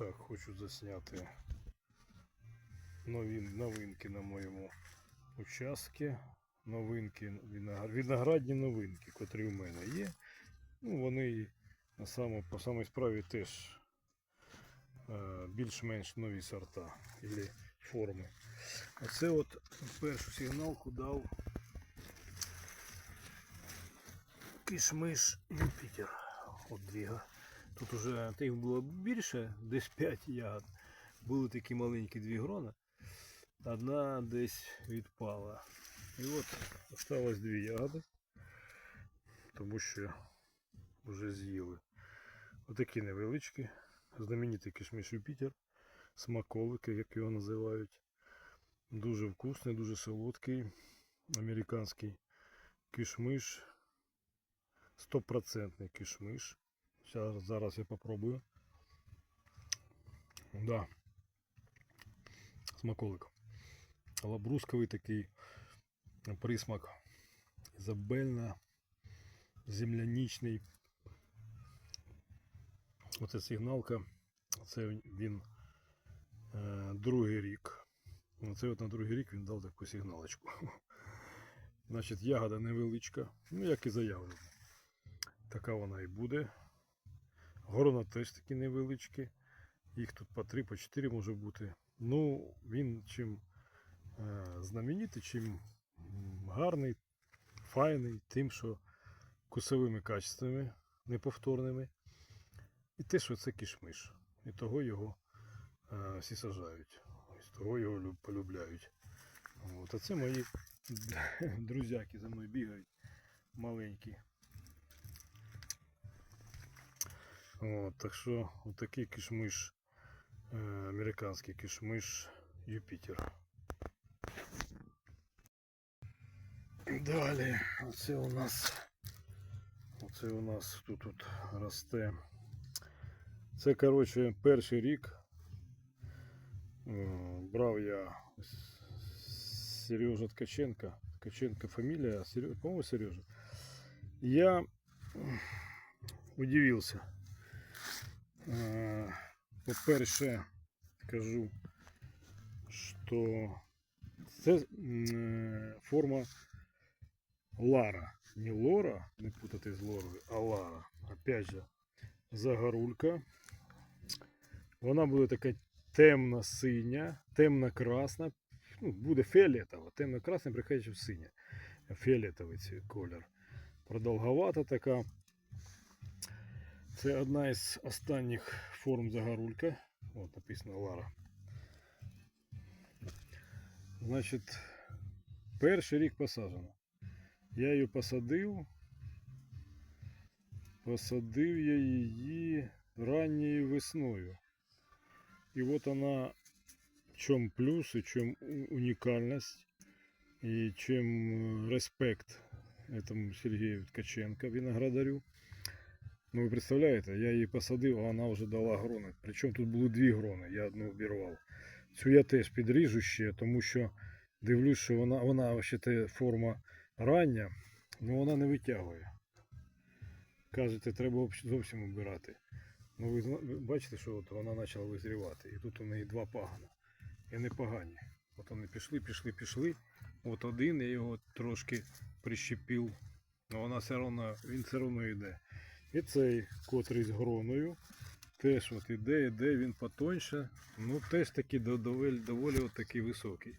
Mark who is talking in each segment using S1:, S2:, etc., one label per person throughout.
S1: Так, хочу засняти нові новинки на моєму участку. Новинки, виноградні новинки, котрі у мене є. Ну, вони на само, по самій справі теж е, більш-менш нові сорта або форми. Оце от першу сигналку дав кишмиш Юпітер. От двіга. Тут уже їх було більше, десь 5 ягод. Були такі маленькі дві грона. Одна десь відпала. І от осталось дві ягоди, тому що вже з'їли. Отакі невеличкі, знаменитий кишмиш Юпітер, смаколики, як його називають. Дуже вкусний, дуже солодкий, американський кишмиш. Стопроцентний кишмиш. Зараз, зараз я попробую. Да. Смаколик. Лабрусковий такий присмак. Ізабельна, земляничний. Оце сигналка. Це він е, другий рік. Оце от на другий рік він дав таку сигналочку. Значить, ягода невеличка, ну як і заявлено. Така вона і буде. Горона теж такі невеличкі. Їх тут по 3, по 4 може бути. Ну, він чим е, знаменитий, чим гарний, файний, тим, що кусовими качествами неповторними. І те, що це кішмиш. І того його е, всі сажають. Ось того його люб- полюбляють. От, а це мої друзяки за мною бігають маленькі. От, так що отакий кишмиш, е, американський кишмиш Юпітер. Далі, оце у нас, оце у нас тут, тут росте. Це, коротше, перший рік. Е, Брав я Сережа. Ткаченко фамилия, Сережа, по-моему, Сережа. Я удивился. Е, По-перше, скажу, що це е, форма Лара. Не Лора, не путати з Лорою, а Лара. Опять же, загорулька. Вона буде така темно-синя, темно-красна. Ну, буде фіолетова, темно-красна, приходячи в синя. Фіолетовий цей колір. Продовговата така. Це одна із останніх форм загорулька. От написано Лара. Значить, перший рік посаджено. Я її посадив. Посадив я її ранньою весною. І от вона в чому плюс, і в чому унікальність, і чим е, респект этому Сергію Ткаченко, виноградарю. Ну, ви представляєте, я її посадив, а вона вже дала грони. Причому тут були дві грони, я одну обірвав. Цю я теж підріжу ще, тому що дивлюсь, що вона, вона взагалі форма рання, але вона не витягує. Кажете, треба зовсім обирати. Ну ви бачите, що от вона почала визрівати. І тут у неї два пагана. І не погані. От вони пішли, пішли, пішли. От один, я його трошки прищепив. Але вона все одно, він все одно йде. І цей, котрий з гроною, теж от іде, іде, він потоньше. Ну теж таки доволі, доволі от такий високий.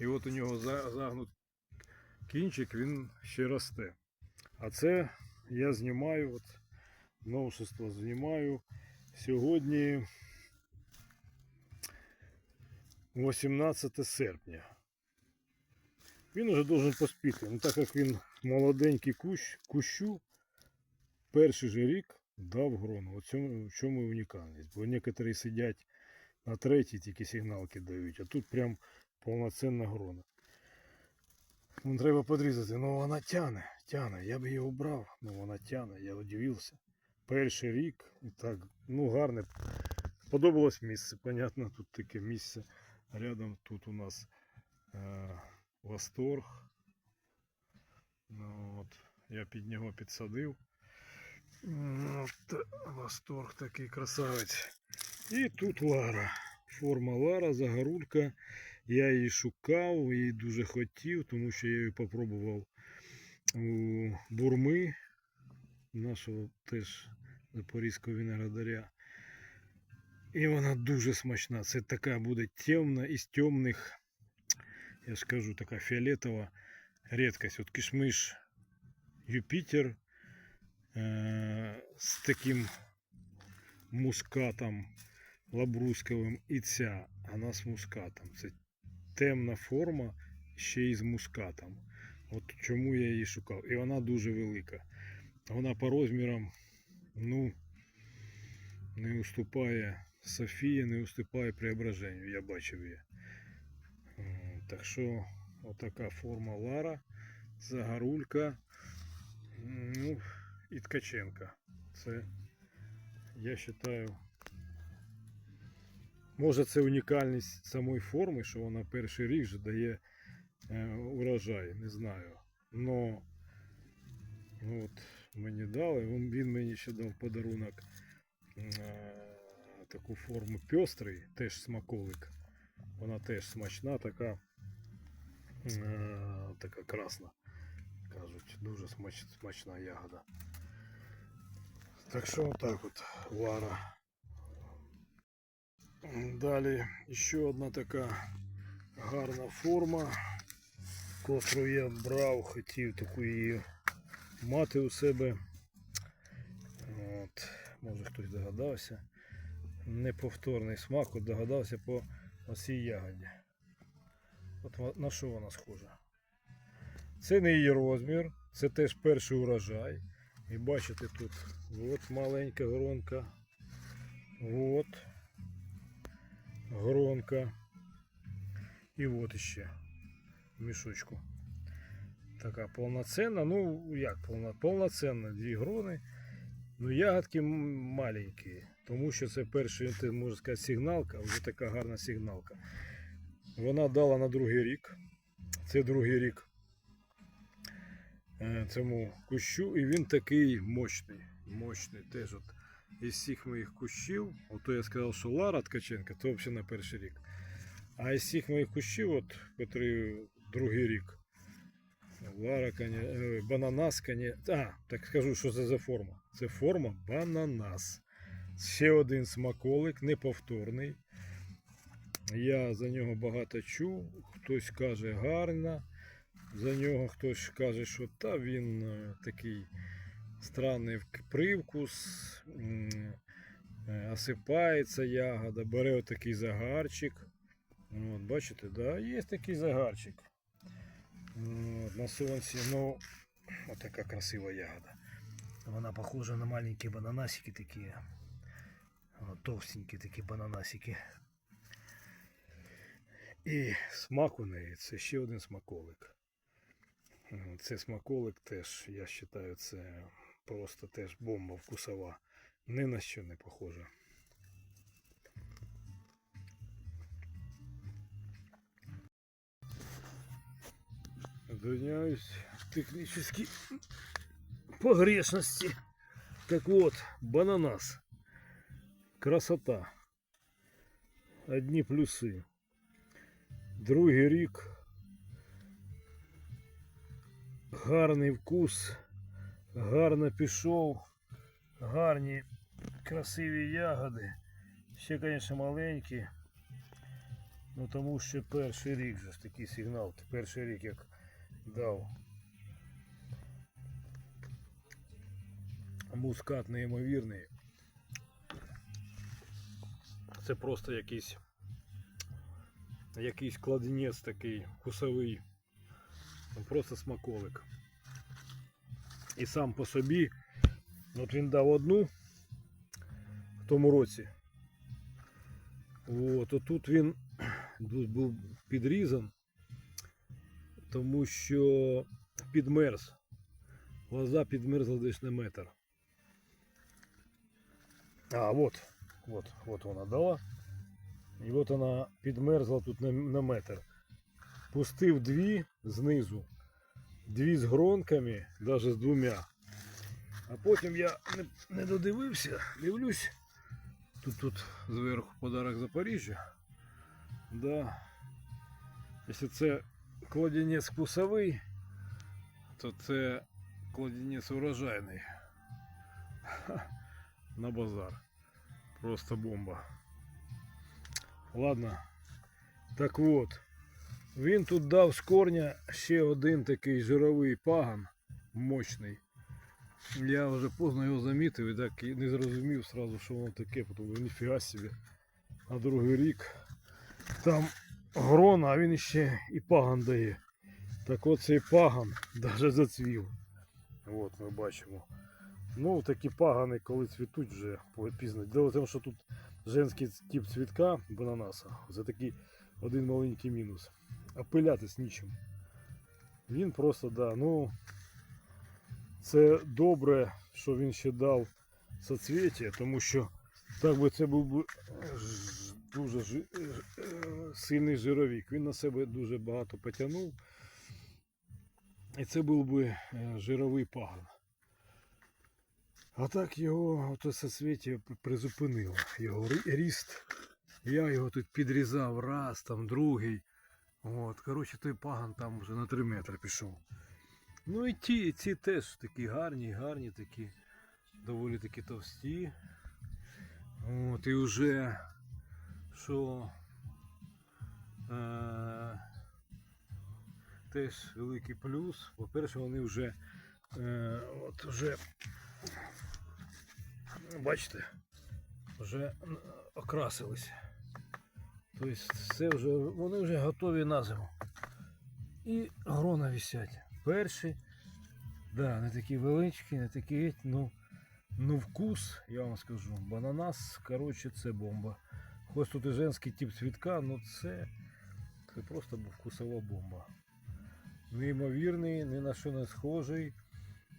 S1: І от у нього загнут кінчик, він ще росте. А це я знімаю, от новшество знімаю. Сьогодні 18 серпня. Він уже должен поспіти. Ну так як він молоденький кущ, кущу, перший же рік дав грону. В чому унікальність. Бо некоторі сидять на третій тільки сигналки дають, а тут прям повноцінна грона. Вон треба подрізати, ну вона тяне, тяне. Я би його брав, ну вона тяне, я удивився. Перший рік, і так, ну гарне. Сподобалось місце, понятно, тут таке місце. Рядом тут у нас е, восторг. Ну, от, я під нього підсадив. От, восторг такий красавець. І тут Лара. Форма Лара, загорулька. Я її шукав і дуже хотів, тому що я її попробував у бурми нашого теж запорізького виноградаря. І вона дуже смачна. Це така буде темна із темних, я ж кажу, така фіолетова рідкость. От кишмиш Юпітер з таким мускатом лабрусковим і ця, вона з мускатом. Це темна форма ще й з мускатом. От чому я її шукав. І вона дуже велика. Вона по розмірам, ну, не уступає Софії, не уступає преображенню. Я бачив її. Так що, отака форма Лара, Загорулька, ну, і Ткаченка. Це, я вважаю, може це унікальність самої форми, що вона перший рік вже дає е, урожай, не знаю. Но ну, от мені дали, він, він мені ще дав подарунок е, таку форму пестрий, теж смаколик. Вона теж смачна, така, е, така красна. Кажуть, дуже смач, смачна ягода. Так що отак от Лара. Далі ще одна така гарна форма, котру я брав, хотів таку її мати у себе. От, може хтось догадався. Неповторний смак, от догадався по оцій ягоді. От на що вона схожа? Це не її розмір, це теж перший урожай. І бачите тут от маленька гронка. От гронка. І от іще мішочку. Така повноцінна, ну як повна, повноцінна дві грони. Ну ягодки маленькі, тому що це перший, можна сказати, сигналка, вже така гарна сигналка. Вона дала на другий рік. Це другий рік цьому кущу, і він такий мощний. Мощний теж от із всіх моїх кущів, ото я сказав, що Лара Ткаченка, то взагалі на перший рік. А із всіх моїх кущів, от, котрі другий рік. Лара, коні, е, бананас, коні. А, так скажу, що це за форма. Це форма бананас. Ще один смаколик, неповторний. Я за нього багато чув. Хтось каже гарно. За нього хтось каже, що та він е, такий странний привкус. е, Осипається ягода, бере отакий загарчик. От, бачите, да, є такий загарчик. От, на сонці, ну, отака красива ягода. Вона похожа на маленькі бананасики такі. Товстенькі такі бананасики. І смак у неї це ще один смаколик. Це смаколик теж, я вважаю, це просто теж бомба вкусова. Ні на що не похоже. Извиняюсь, технические погрешности. Так вот, бананас. Красота. Одні плюси. Другий рік. Гарний вкус. Гарно пішов. Гарні красиві ягоди. Ще, звісно, маленькі. Ну тому що перший рік же ж такий сигнал. Перший рік як дав. Мускат неймовірний. Це просто якийсь якийсь кладенець такий вкусовий. Просто смаколик. І сам по собі, от він дав одну в тому році. От, отут він тут був підрізан, тому що підмерз. Лоза підмерзла десь на метр. А, вот, вот, вот вона дала. І от вона підмерзла тут на, на метр. Пустив дві знизу, дві з гронками, навіть з двома. А потім я не, не додивився, дивлюсь, тут тут, зверху подарок Запоріжжя. Да. Якщо це кладінець вкусовий, то це кладінець урожайний. Ха, На базар. Просто бомба. Ладно. Так от. Він тут дав з корня ще один такий жировий паган, мощний. Я вже поздно його замітив і так і не зрозумів сразу, що воно таке, тому ніфіга собі. На другий рік там грона, а він ще і паган дає. Так от цей паган навіть зацвів. От ми бачимо. Ну, такі пагани, коли цвітуть вже пізно. Дело в тому, що тут женський тип цвітка бананаса. Це такий один маленький мінус. А пилятись нічим. Він просто, да, ну. Це добре, що він ще дав соцвіття, тому що так би це був би дуже жи- е, е, сильний жировік. Він на себе дуже багато потягнув. І це був би е, жировий паган. А так його соцвіття призупинило. Його ріст. Я його тут підрізав раз, там другий. От, коротше, той паган там вже на 3 метри пішов. Ну і ті, ці теж такі гарні, гарні такі, доволі такі товсті. От, і вже що е, теж великий плюс. По-перше, вони вже е, от вже бачите, вже окрасилися. Тобто це вже, вони вже готові на зиму. І грона висять. Перші, да, не такі величкі, не такі, ну, ну вкус, я вам скажу, бананас, коротше, це бомба. Хоч тут і женський тип цвітка, ну це, це просто вкусова бомба. Неймовірний, ні на що не схожий.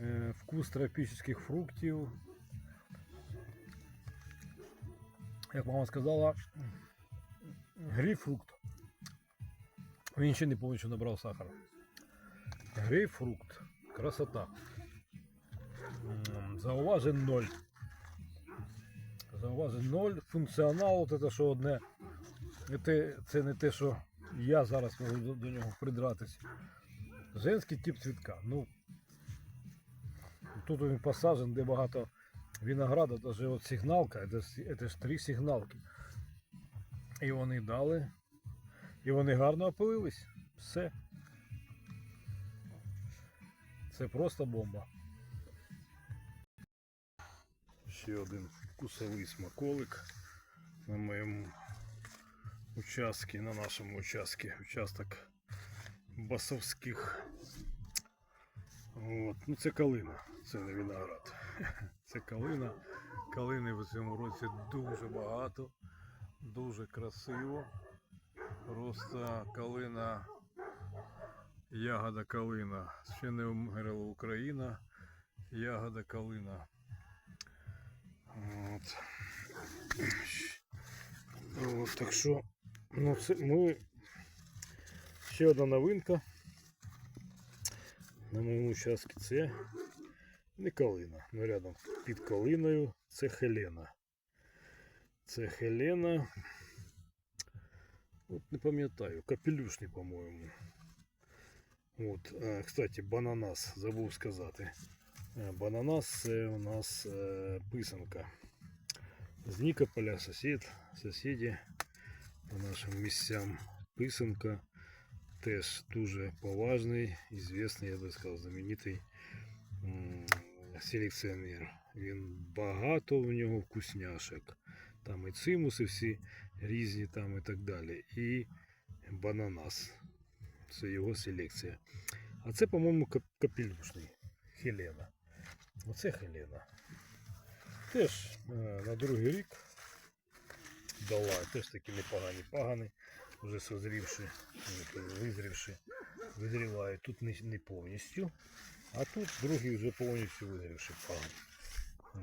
S1: Е, вкус тропічних фруктів. Як мама сказала, грейпфрукт. Він ще не повністю набрав сахара. Грейпфрукт. Красота. М, Зауважень 0. Зауважень 0. Функціонал, от це що одне. Це, не те, що я зараз можу до, нього придратися. Женський тип цвітка. Ну, тут він посаджен, де багато винограда, навіть от сигналка, це ж три сигналки. І вони дали. І вони гарно опилились. Все. Це просто бомба. Ще один вкусовий смаколик на моєму участку, на нашому участку. Участок басовських. От. Ну це калина, це не виноград. Це калина. Калини в цьому році дуже багато, дуже красиво. Просто калина, ягода калина. Ще не вмерла Україна, ягода калина. От. От, так що, ну це ми. Ще одна новинка. На моєму участку це не калина. Ну рядом під калиною це Хелена. Це Хелена. От не пам'ятаю, капелюшний, по-моєму. От, е, кстати, бананас, забув сказати. Е, Бананас це у нас е, писанка. З Нікополя сусід, сусіді по нашим місцям писанка. Теж дуже поважний, ізвісний, я би сказав, знаменитий м, селекціонер. Він багато в нього вкусняшок. Там і цимуси всі різні там і так далі. І бананас. Це його селекція. А це, по-моєму, кап- капелюшний. Хелена. Оце Хелена. Теж е, на другий рік дала. Теж такі непогані пагани. Вже созрівши, визрівши, визрівають. Тут не, не повністю. А тут другий вже повністю визрівший паган.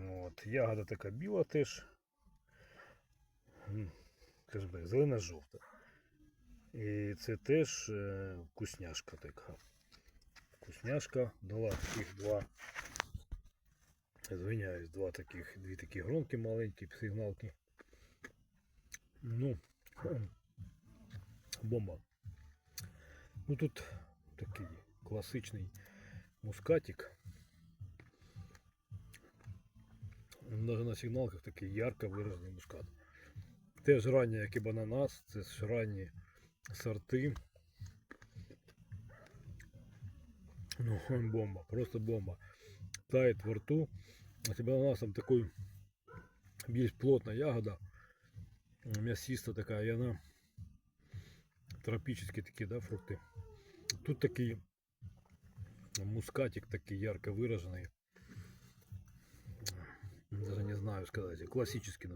S1: От. Ягода така біла теж. М, Скажімо так, зелена-жовта. І це теж е, вкусняшка така. Вкусняшка дала таких два. Звиняюсь, два таких, дві такі гронки маленькі, сигналки. Ну, бомба. Ну тут такий класичний мускатик. Навіть на сигналках такий ярко виражений мускат. Теж ранні, як і бананас, це ж ранні сорти. Ну, бомба, просто бомба. Тает во рту. А с бананасом такой більш плотна ягода. М'ясиста така, і вона тропічні такі, да, фрукти. Тут такий мускатик такий ярко выраженный. Даже не знаю сказать. Классический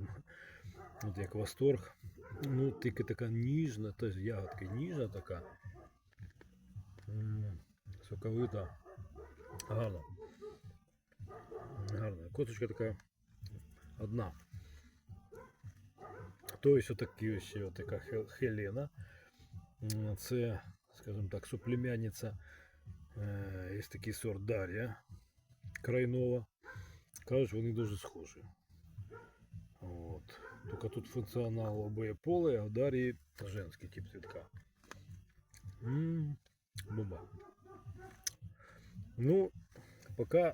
S1: Вот як восторг. Ну, тільки така ніжна, теж ягодка ніжна така. Соковита. Гарно. Гарна. Косточка така одна. То ось отакі ось така Хелена. Це, скажімо так, суплемянниця. Є такий сорт Дар'я Крайнова. Кажуть, вони дуже схожі. От. Тільки тут функціонал обоє поле, а в Дар'ї женський тип цвітка. М, Бомба. Ну, поки,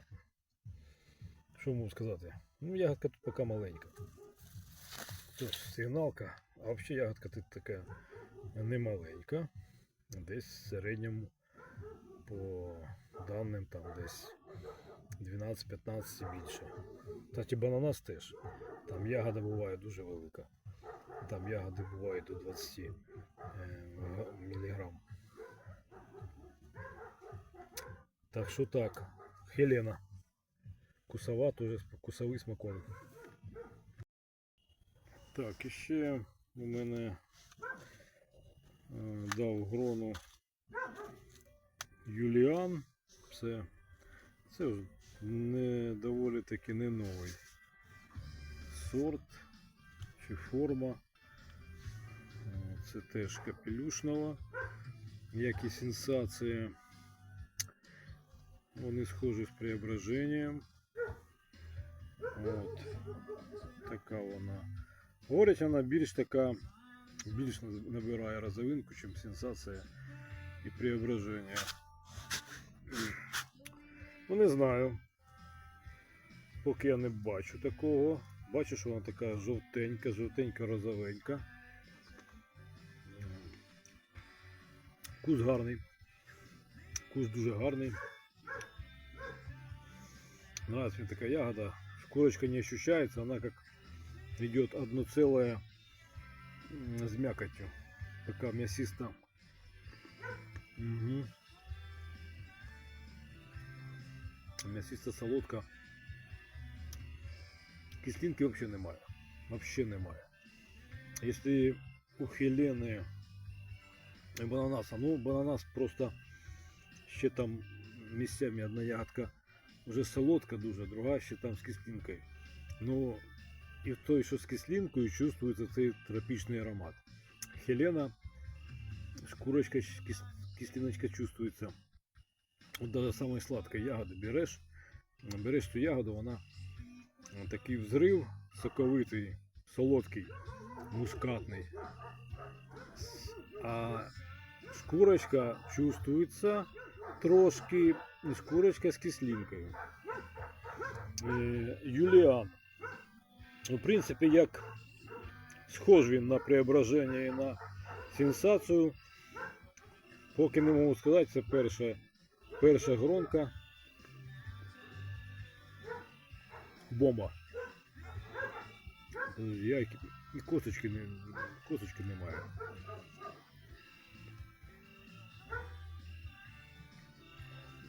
S1: що можу сказати? Ну, ягодка тут поки маленька. Ж сигналка, а взагалі ягодка тут така не маленька. Десь в середньому по даним там десь 12-15 і більше. Кстати, бананас теж. Там ягода буває дуже велика. Там ягоди бувають до 20 е, міліграм. Так що так, Хелена. Кусова теж кусовий смаколик. Так, і ще у мене е, дав грону Юліан. Це, це не доволі таки не новий сорт чи форма. Це теж капелюшного. Як і сенсація. Вони схожі з преображенням. От. Така вона. Говорять, вона більш така, більш набирає розовинку, ніж сенсація і преображення. Ну не знаю. Поки я не бачу такого. Бачу, що вона така жовтенька, жовтенька розовенька. Кус гарний. Кус дуже гарний. Нравится мне такая ягода. Шкурочка не ощущается, она как идет одно целое с мякотью. Такая мясиста. Угу. Мясиста солодка. Кислинки вообще немає. Вообще немає. Если у Хелены і бананаса, ну бананас просто ще там місцями одна ягодка вже солодка дуже, друга ще там з кислинкою. Ну і в той, що з кислинкою, чувствується цей тропічний аромат. Хелена, шкурочка, кис- кислиночка чувствується. От даже самої сладкої ягоди береш, береш цю ягоду, вона такий взрив соковитий, солодкий, мускатний. А шкурочка чувствується трошки шкурочка з кислинкою. Е, Юліан. В принципі, як схож він на преображення і на сенсацію. Поки не можу сказати, це перша, перша гронка. Бомба. Я і і косточки, не, косточки немає.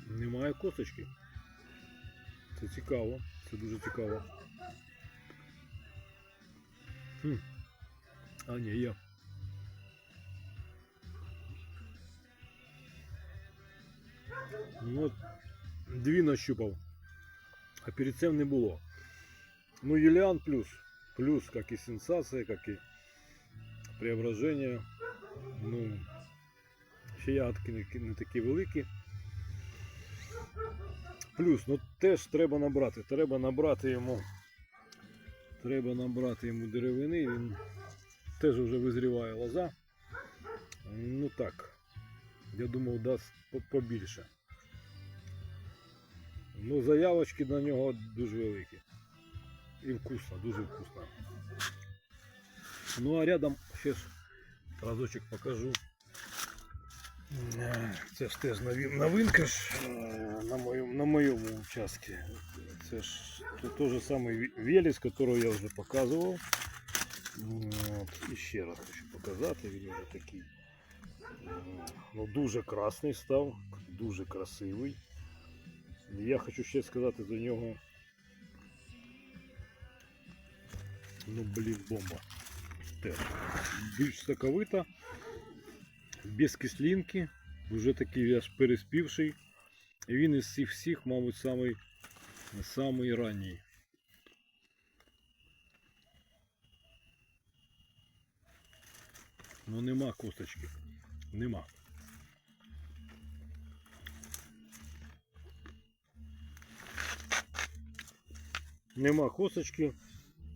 S1: Немає косточки. Це цікаво, це дуже цікаво. Хм. А, ні, є. Ну, от дві нащупав. А перед цим не було. Ну, Юліан плюс. Плюс, як і сенсація, як і преображення. Ну, ще ягодки не такі великі. Плюс, ну теж треба набрати. Треба набрати йому. Треба набрати йому деревини. Він теж вже визріває лоза. Ну так, я думав, дасть побільше. Ну, заявочки на нього дуже великі. І вкусно, дуже вкусно. Ну а рядом ще ж разочок покажу. Е, Це ж теж нові- новинка ж е, на моєму, на моєму участку. Це ж те- той же самий ві- велес, якого я вже показував. От, і ще раз хочу показати, він вже такий. е, Ну, дуже красний став, дуже красивий. І Я хочу ще сказати за нього. Ну, блін, бомба. Теж. Більш соковита, без кислинки, вже такий аж переспівший. І він із цих всіх, мабуть, самий, самий ранній. Ну нема косточки. Нема. Нема косточки.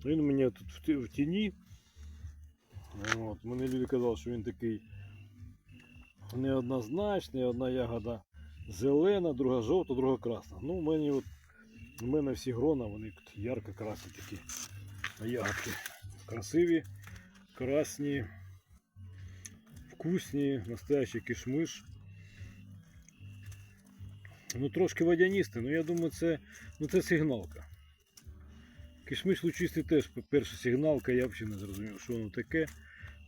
S1: Він у мене тут в ті- в тіні. От. Мене люди казали, що він такий неоднозначний, одна ягода зелена, друга жовта, друга красна. Ну, у мене от у мене всі грона, вони тут ярко красні такі ягодки. Красиві, красні, вкусні, настоящий кишмиш. Ну, трошки водяністий, ну я думаю, це, ну, це сигналка. Кишмиш лучистий теж перша сигналка, я взагалі не зрозумів, що воно таке.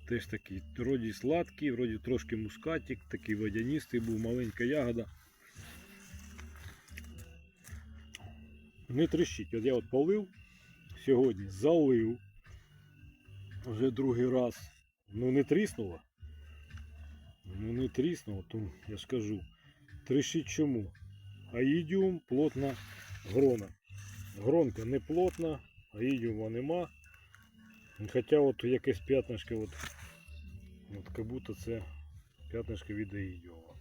S1: Теж такий, вроді сладкий, вроді трошки мускатик, такий водянистий був, маленька ягода. Не тріщить. От я от полив сьогодні, залив вже другий раз. Ну не тріснуло. Ну не тріснуло, то я ж кажу. Тріщить чому? Аїдіум плотна грона. Гронка не плотна, аїдіума нема. Хоча от якесь п'ятнишко, от, от як будто це п'ятнишко від аїдіума.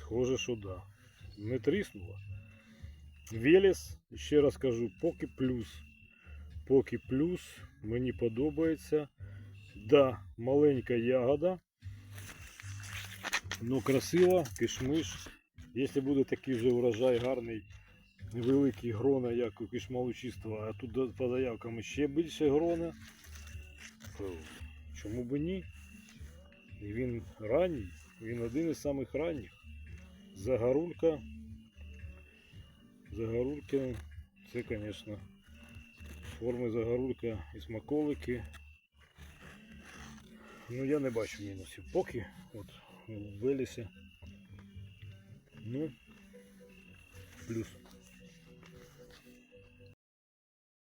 S1: Схоже, що да. Не тріснуло. Велес, ще раз кажу, поки плюс. Поки плюс, мені подобається. Да, маленька ягода. Ну красива, кишмиш. Якщо буде такий вже урожай гарний, невеликий грона, як у кишмалучистого, а тут по заявкам ще більше грона, чому б ні? І він ранній, він один із самих ранніх. Загорулька. Загорульки, це, звісно, форми загорулька і смаколики. Ну я не бачу мінусів. Поки от у Велісі. Ну, плюс.